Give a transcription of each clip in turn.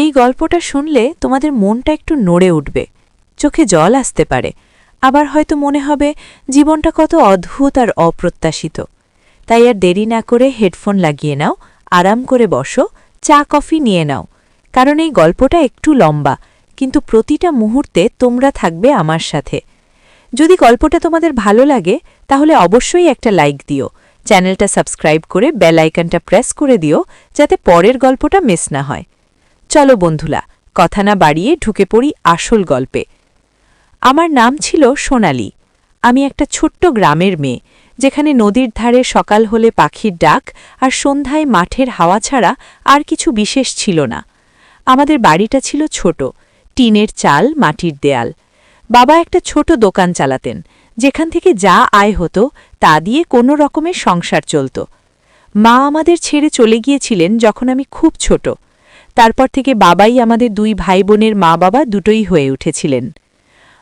এই গল্পটা শুনলে তোমাদের মনটা একটু নড়ে উঠবে, চোখে জল আসতে পারে। আবার হয়তো মনে হবে, জীবনটা কত অদ্ভুত আর অপ্রত্যাশিত। তাই আর দেরি না করে হেডফোন লাগিয়ে নাও, আরাম করে বসো, চা, কফি নিয়ে নাও। কারণ এই গল্পটা একটু লম্বা, কিন্তু প্রতিটা মুহূর্তে তোমরা থাকবে আমার সাথে। যদি গল্পটা তোমাদের ভালো লাগে, তাহলে অবশ্যই একটা লাইক দিও। চ্যানেলটা সাবস্ক্রাইব করে বেল আইকনটা প্রেস করে দিও, যাতে পরের গল্পটা মিস না হয়। চলো বন্ধুলা, কথা না বাড়িয়ে ঢুকে পড়ি আসল গল্পে। আমার নাম ছিল সোনালি। আমি একটা ছোট্ট গ্রামের মেয়ে, যেখানে নদীর ধারে সকাল হলে পাখির ডাক আর সন্ধ্যায় মাঠের হাওয়া ছাড়া আর কিছু বিশেষ ছিল না। আমাদের বাড়িটা ছিল ছোট, টিনের চাল, মাটির দেয়াল। বাবা একটা ছোট দোকান চালাতেন, যেখান থেকে যা আয় হতো তা দিয়ে কোনো রকমের সংসার চলত। মা আমাদের ছেড়ে চলে গিয়েছিলেন যখন আমি খুব ছোট। তারপর থেকে বাবাই আমাদের দুই ভাই বোনের মা বাবা দুটোই হয়ে উঠেছিলেন।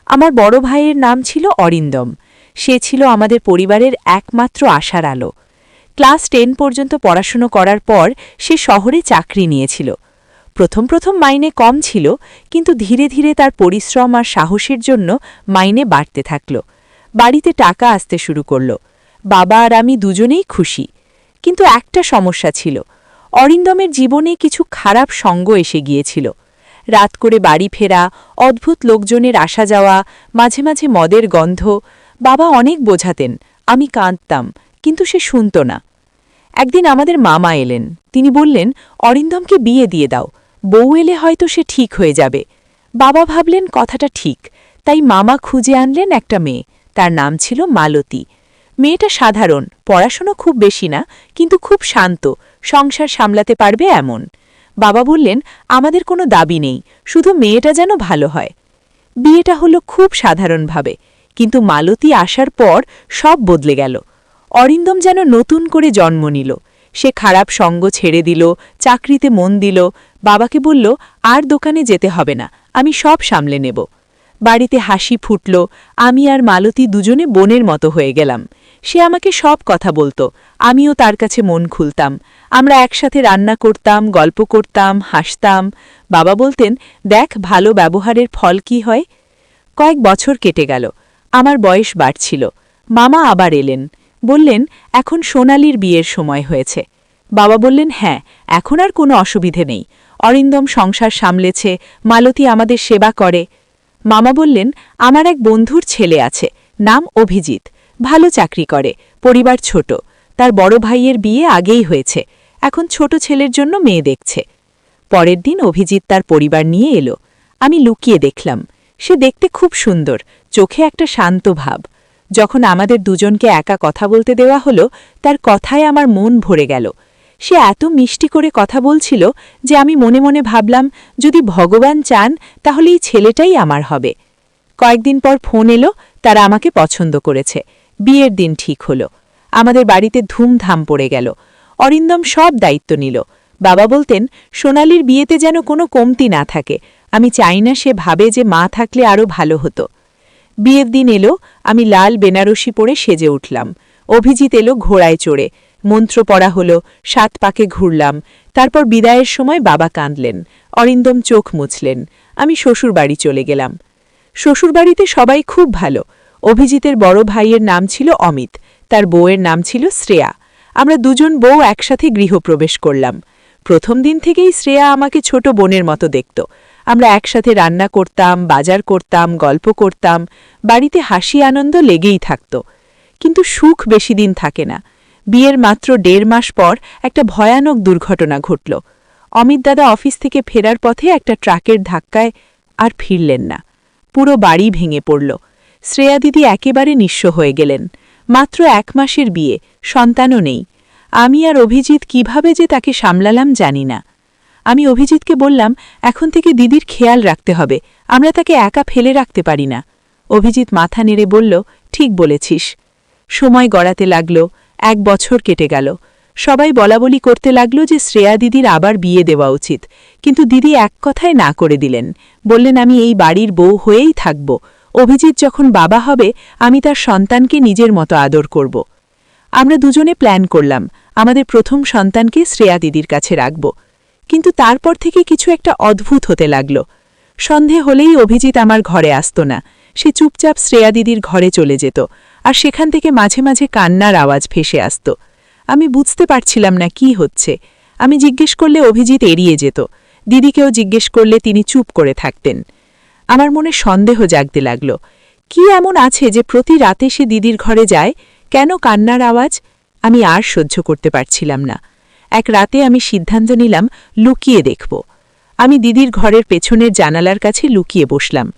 আমার বড় ভাইয়ের নাম ছিল অরিন্দম। সে ছিল আমাদের পরিবারের একমাত্র আশার আলো। ক্লাস টেন পর্যন্ত পড়াশুনো করার পর সে শহরে চাকরি নিয়েছিল। প্রথম প্রথম মাইনে কম ছিল, কিন্তু ধীরে ধীরে তার পরিশ্রম আর সাহসের জন্য মাইনে বাড়তে থাকল। বাড়িতে টাকা আসতে শুরু করল। বাবা আর আমি দুজনেই খুশি। কিন্তু একটা সমস্যা ছিল অরিন্দমের জীবনে কিছু খারাপ সঙ্গ এসে গিয়েছিল। রাত করে বাড়ি ফেরা, অদ্ভুত লোকজনের আসা যাওয়া, মাঝে মাঝে মদের গন্ধ, বাবা অনেক বোঝাতেন, আমি কাঁদতাম, কিন্তু সে শুনত না। একদিন আমাদের মামা এলেন, তিনি বললেন, অরিন্দমকে বিয়ে দিয়ে দাও, বউ এলে হয়তো সে ঠিক হয়ে যাবে। বাবা ভাবলেন, কথাটা ঠিক। তাই মামা খুঁজে আনলেন একটা মেয়ে, তার নাম ছিল মালতী। মেয়েটা সাধারণ, পড়াশুনো খুব বেশি না, কিন্তু খুব শান্ত সংসার সামলাতে পারবে এমন। বাবা বললেন, আমাদের কোনো দাবি নেই, শুধু মেয়েটা যেন ভালো হয়। বিয়েটা হলো খুব সাধারণভাবে, কিন্তু মালতী আসার পর সব বদলে গেল। অরিন্দম যেন নতুন করে জন্ম নিল। সে খারাপ সঙ্গ ছেড়ে দিল, চাকরিতে মন দিল। বাবাকে বলল, আর দোকানে যেতে হবে না, আমি সব সামলে নেব। বাড়িতে হাসি ফুটল, আমি আর মালতী দুজনে বোনের মতো হয়ে গেলাম। সে আমাকে সব কথা বলতো, আমিও তার কাছে মন খুলতাম। আমরা একসাথে রান্না করতাম, গল্প করতাম, হাসতাম। বাবা বলতেন, দেখ, ভালো ব্যবহারের ফল কি হয়? কয়েক বছর কেটে গেল, আমার বয়স বাড়ছিল। মামা আবার এলেন, বললেন, এখন সোনালির বিয়ের সময় হয়েছে। বাবা বললেন হ্যাঁ এখন আর কোনো অসুবিধে নেই। অরিন্দম সংসার সামলেছে, মালতী আমাদের সেবা করে। মামা বললেন, আমার এক বন্ধুর ছেলে আছে, নাম অভিজিৎ। ভালো চাকরি করে, পরিবার ছোট। তার বড় ভাইয়ের বিয়ে আগেই হয়েছে। এখন ছোট ছেলের জন্য মেয়ে দেখছে। পরের দিন অভিজিৎ তার পরিবার নিয়ে এলো। আমি লুকিয়ে দেখলাম। সে দেখতে খুব সুন্দর, চোখে একটা শান্ত ভাব। যখন আমাদের দুজনকে একা কথা বলতে দেওয়া হলো, তার কথায় আমার মন ভরে গেল। সে এত মিষ্টি করে কথা বলছিল যে আমি মনে মনে ভাবলাম, যদি ভগবান চান, তাহলে এই ছেলেটাই আমার হবে। কয়েকদিন পর ফোন এলো, তারা আমাকে পছন্দ করেছে। বিয়ের দিন ঠিক হলো। আমাদের বাড়িতে ধুমধাম পড়ে গেল। অরিন্দম সব দায়িত্ব নিল। বাবা বলতেন, সোনালির বিয়েতে যেন কোনো কমতি না থাকে। আমি চাই না সে ভাবে যে মা থাকলে আরও ভালো হতো। বিয়ের দিন এলো, আমি লাল বেনারসি পরে সেজে উঠলাম। অভিজিৎ এলো ঘোড়ায় চড়ে। মন্ত্র পড়া হলো, সাত পাকে ঘুরলাম। তারপর বিদায়ের সময় বাবা কাঁদলেন। অরিন্দম চোখ মুছলেন। আমি শ্বশুরবাড়ি চলে গেলাম। শ্বশুরবাড়িতে সবাই খুব ভালো। অভিজিতের বড় ভাইয়ের নাম ছিল অমিত। তার বউয়ের নাম ছিল শ্রেয়া। আমরা দুজন বউ একসাথে গৃহপ্রবেশ করলাম। প্রথম দিন থেকেই শ্রেয়া আমাকে ছোট বোনের মতো দেখত। আমরা একসাথে রান্না করতাম, বাজার করতাম, গল্প করতাম। বাড়িতে হাসি আনন্দ লেগেই থাকত। কিন্তু সুখ বেশি দিন থাকে না। বিয়ের মাত্র দেড় মাস পর একটা ভয়ানক দুর্ঘটনা ঘটল। অমিত দাদা অফিস থেকে ফেরার পথে একটা ট্রাকের ধাক্কায় আর ফিরলেন না। পুরো বাড়ি ভেঙে পড়ল। শ্রেয়া দিদি একেবারে নিঃস্ব হয়ে গেলেন। মাত্র এক মাসের বিয়ে, সন্তানও নেই। আমি আর অভিজিৎ কীভাবে যে তাকে সামলালাম জানি না। আমি অভিজিৎকে বললাম, এখন থেকে দিদির খেয়াল রাখতে হবে। আমরা তাকে একা ফেলে রাখতে পারি না। অভিজিৎ মাথা নেড়ে বলল, ঠিক বলেছিস। সময় গড়াতে লাগল। এক বছর কেটে গেল। সবাই বলাবলি করতে লাগল যে শ্রেয়া দিদির আবার বিয়ে দেওয়া উচিত। কিন্তু দিদি এক কথায় না করে দিলেন। বললেন, আমি এই বাড়ির বউ হয়েই থাকব। অভিজিৎ যখন বাবা হবে, আমি তার সন্তানকে নিজের মতো আদর করব। আমরা দুজনে প্ল্যান করলাম, আমাদের প্রথম সন্তানকে শ্রেয়া দিদির কাছে রাখব। কিন্তু তারপর থেকে কিছু একটা অদ্ভুত হতে লাগল। সন্ধে হলেই অভিজিৎ আমার ঘরে আসত না। সে চুপচাপ শ্রেয়া দিদির ঘরে চলে যেত। আর সেখান থেকে মাঝে মাঝে কান্নার আওয়াজ ভেসে আসত। আমি বুঝতে পারছিলাম না কি হচ্ছে। আমি জিজ্ঞেস করলে অভিজিৎ এড়িয়ে যেত। দিদিকেও জিজ্ঞেস করলে তিনি চুপ করে থাকতেন। আমার মনে সন্দেহ জাগতে লাগল। কি এমন আছে যে প্রতি রাতে সে দিদির ঘরে যায়? কেন কান্নার আওয়াজ? আমি আর সহ্য করতে পারছিলাম না। এক রাতে আমি সিদ্ধান্ত নিলাম, লুকিয়ে দেখব। আমি দিদির ঘরের পেছনের জানালার কাছে লুকিয়ে বসলাম।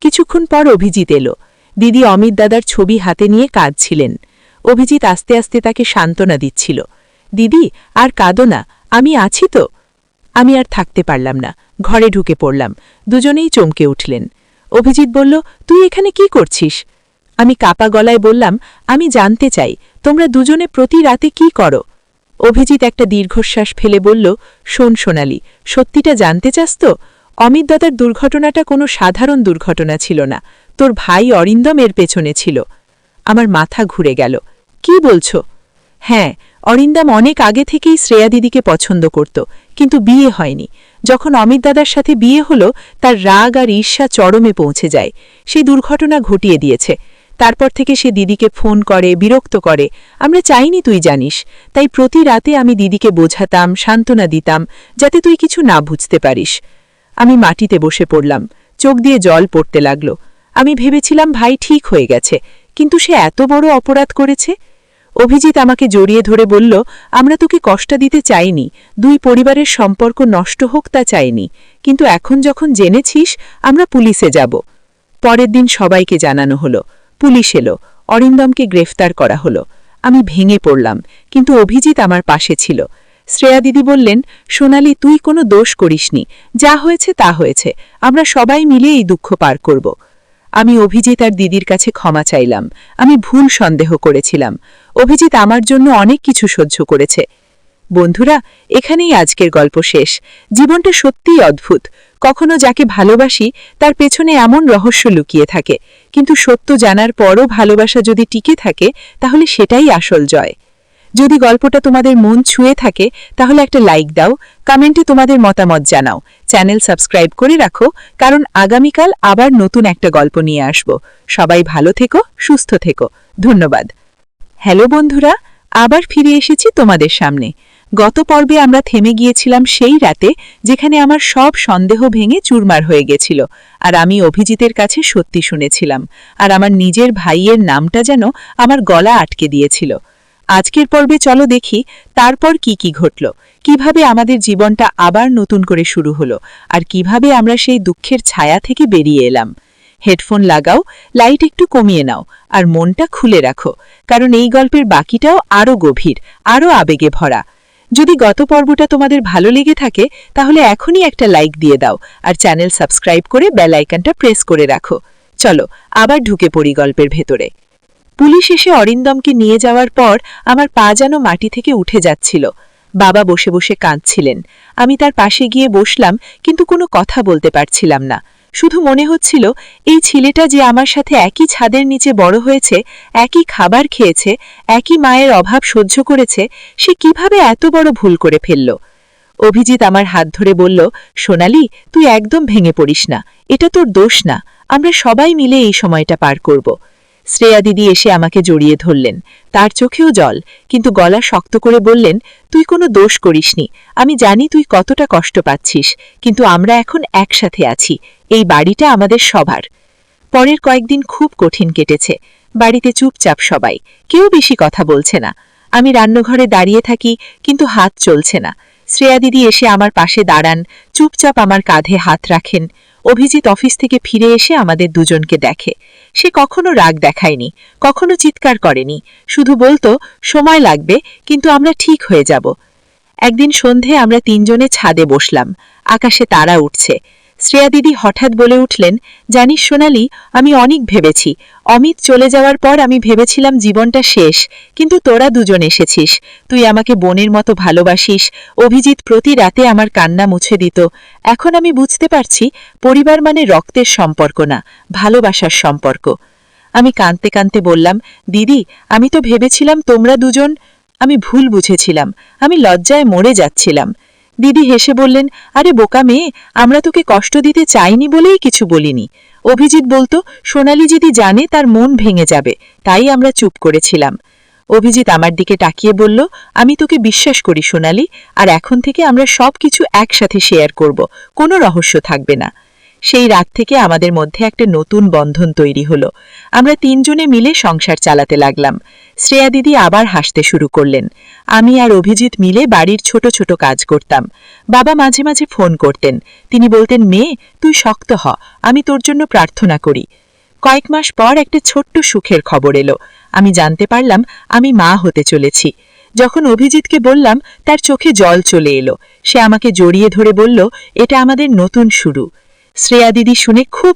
কিছুক্ষণ পর অভিজিৎ এলো। দিদি অমিত দাদার ছবি হাতে নিয়ে কাঁদছিলেন। অভিজিৎ আস্তে আস্তে তাকে সান্ত্বনা দিচ্ছিল। দিদি, আর কাঁদো না, আমি আছি তো। আমি আর থাকতে পারলাম না, ঘরে ঢুকে পড়লাম, দুজনেই চমকে উঠলেন। অভিজিৎ বলল, তুই এখানে কি করছিস? আমি কাপা গলায় বললাম, আমি জানতে চাই, তোমরা দুজনে প্রতি রাতে কি করো? অভিজিৎ একটা দীর্ঘশ্বাস ফেলে বলল, শোন সোনালি, সত্যিটা জানতে চাস তো? অমিত দাদার দুর্ঘটনাটা কোনো সাধারণ দুর্ঘটনা ছিল না। তোর ভাই অরিন্দম এর পেছনে ছিল। আমার মাথা ঘুরে গেল। কি বলছো? হ্যাঁ অরিন্দাম অনেক আগে থেকেই শ্রেয়া দিদিকে পছন্দ করত, কিন্তু বিয়ে হয়নি। যখন অমিত দাদার সাথে বিয়ে হলো, তার রাগ আর ঈর্ষা চরমে পৌঁছে যায়। সেই দুর্ঘটনা ঘটিয়ে দিয়েছে। তারপর থেকে সে দিদিকে ফোন করে, বিরক্ত করে। আমরা চাইনি তুই জানিস। তাই প্রতি রাতে আমি দিদিকে বোঝাতাম, সান্ত্বনা দিতাম, যাতে তুই কিছু না বুঝতে পারিস। আমি মাটিতে বসে পড়লাম। চোখ দিয়ে জল পড়তে লাগল। আমি ভেবেছিলাম ভাই ঠিক হয়ে গেছে, কিন্তু সে এত বড় অপরাধ করেছে? অভিজিৎ আমাকে জড়িয়ে ধরে বলল, আমরা তোকে কষ্ট দিতে চাইনি, দুই পরিবারের সম্পর্ক নষ্ট হোক তা চাইনি, কিন্তু এখন যখন জেনেছিস, আমরা পুলিশে যাব। পরের দিন সবাইকে জানানো হলো। পুলিশ এলো, অরিন্দমকে গ্রেফতার করা হলো। আমি ভেঙে পড়লাম, কিন্তু অভিজিৎ আমার পাশে ছিল। শ্রেয়া দিদি বললেন, সোনালি, তুই কোনো দোষ করিসনি, যা হয়েছে তা হয়েছে, আমরা সবাই মিলে এই দুঃখ পার করব। আমি অভিজিৎ আর দিদির কাছে ক্ষমা চাইলাম। আমি ভুল সন্দেহ করেছিলাম। অভিজিৎ আমার জন্য অনেক কিছু সহ্য করেছে। বন্ধুরা, এখানেই আজকের গল্প শেষ। জীবনটা সত্যিই অদ্ভুত। কখনো যাকে ভালোবাসি, তার পেছনে এমন রহস্য লুকিয়ে থাকে। কিন্তু সত্য জানার পরও ভালোবাসা যদি টিকে থাকে, তাহলে সেটাই আসল জয়। যদি গল্পটা তোমাদের মন ছুঁয়ে থাকে, তাহলে একটা লাইক দাও কমেন্টে তোমাদের মতামত জানাও। চ্যানেল সাবস্ক্রাইব করে রাখো, কারণ আগামীকাল আবার নতুন একটা গল্প নিয়ে আসব। সবাই ভালো থেকো, সুস্থ থেকো। ধন্যবাদ। হ্যালো বন্ধুরা, আবার ফিরে এসেছি তোমাদের সামনে। গত পর্বে আমরা থেমে গিয়েছিলাম সেই রাতে, যেখানে আমার সব সন্দেহ ভেঙে চুরমার হয়ে গেছিল, আর আমি অভিজিতের কাছে সত্যি শুনেছিলাম, আর আমার নিজের ভাইয়ের নামটা যেন আমার গলা আটকে দিয়েছিল। আজকের পর্বে চলো দেখি তারপর কি কি ঘটল, কীভাবে আমাদের জীবনটা আবার নতুন করে শুরু হলো, আর কীভাবে আমরা সেই দুঃখের ছায়া থেকে বেরিয়ে এলাম। হেডফোন লাগাও, লাইট একটু কমিয়ে নাও, আর মনটা খুলে রাখো, কারণ এই গল্পের বাকিটাও আরও গভীর আরও আবেগে ভরা। যদি গত পর্বটা তোমাদের ভালো লেগে থাকে, তাহলে এখনই একটা লাইক দিয়ে দাও, আর চ্যানেল সাবস্ক্রাইব করে বেল আইকনটা প্রেস করে রাখো। চলো, আবার ঢুকে পড়ি গল্পের ভেতরে। পুলিশ এসে অরিন্দমকে নিয়ে যাওয়ার পর আমার পা যেন মাটি থেকে উঠে যাচ্ছিল। বাবা বসে বসে কাঁদছিলেন। আমি তার পাশে গিয়ে বসলাম, কিন্তু কোনো কথা বলতে পারছিলাম না। শুধু মনে হচ্ছিল, এই ছেলেটা যে আমার সাথে একই ছাদের নিচে বড় হয়েছে, একই খাবার খেয়েছে, একই মায়ের অভাব সহ্য করেছে, সে কীভাবে এত বড় ভুল করে ফেলল? অভিজিৎ আমার হাত ধরে বলল, সোনালি, তুই একদম ভেঙে পড়িস না। এটা তোর দোষ না। আমরা সবাই মিলে এই সময়টা পার করব। শ্রেয়া দিদি এসে আমাকে জড়িয়ে ধরলেন। তার চোখেও জল, কিন্তু গলা শক্ত করে বললেন, তুই কোনো দোষ করিসনি। আমি জানি তুই কতটা কষ্ট পাচ্ছিস, কিন্তু আমরা এখন একসাথে আছি। এই বাড়িটা আমাদের সবার। পরের কয়েকদিন খুব কঠিন কেটেছে। বাড়িতে চুপচাপ সবাই। কেউ বেশি কথা বলছে না। আমি রান্নাঘরে দাঁড়িয়ে থাকি, কিন্তু হাত চলছে না। শ্রেয়া দিদি এসে আমার পাশে দাঁড়ান, চুপচাপ আমার কাঁধে হাত রাখেন। অভিজিৎ অফিস থেকে ফিরে এসে আমাদের দুজনকে দেখে। সে কখনো রাগ দেখায়নি, কখনো চিৎকার করেনি। শুধু বলতো, সময় লাগবে, কিন্তু আমরা ঠিক হয়ে যাব। একদিন সন্ধে আমরা তিনজনে ছাদে বসলাম। আকাশে তারা উঠছে। শ্রেয়া দিদি হঠাৎ বলে উঠলেন, জানিস সোনালি, আমি অনেক ভেবেছি। অমিত চলে যাওয়ার পর আমি ভেবেছিলাম জীবনটা শেষ, কিন্তু তোরা দুজন এসেছিস। তুই আমাকে বোনের মতো ভালোবাসিস। অভিজিৎ প্রতি রাতে আমার কান্না মুছে দিত। এখন আমি বুঝতে পারছি, পরিবার মানে রক্তের সম্পর্ক না, ভালোবাসার সম্পর্ক। আমি কাঁদতে কাঁদতে বললাম, দিদি, আমি তো ভেবেছিলাম তোমরা দুজন, আমি ভুল বুঝেছিলাম। আমি লজ্জায় মরে যাচ্ছিলাম। দিদি হেসে বললেন, আরে বোকা মেয়ে, আমরা তোকে কষ্ট দিতে চাইনি বলেই কিছু বলিনি। অভিজিৎ বলতো, সোনালি যদি জানে তার মন ভেঙে যাবে, তাই আমরা চুপ করেছিলাম। অভিজিৎ আমার দিকে তাকিয়ে বলল, আমি তোকে বিশ্বাস করি সোনালি, আর এখন থেকে আমরা সব কিছু একসাথে শেয়ার করব, কোনো রহস্য থাকবে না। সেই রাত থেকে আমাদের মধ্যে একটা নতুন বন্ধন তৈরি হলো। আমরা তিনজনে মিলে সংসার চালাতে লাগলাম। শ্রেয়া দিদি আবার হাসতে শুরু করলেন। আমি আর অভিজিৎ মিলে বাড়ির ছোট ছোট কাজ করতাম। বাবা মাঝে মাঝে ফোন করতেন। তিনি বলতেন, মেয়ে, তুই শক্ত হ, আমি তোর জন্য প্রার্থনা করি। কয়েক মাস পর একটা ছোট্ট সুখের খবর এলো। আমি জানতে পারলাম, আমি মা হতে চলেছি। যখন অভিজিৎকে বললাম, তার চোখে জল চলে এলো। সে আমাকে জড়িয়ে ধরে বলল, এটা আমাদের নতুন শুরু। শ্রেয়া দিদি শুনে খুব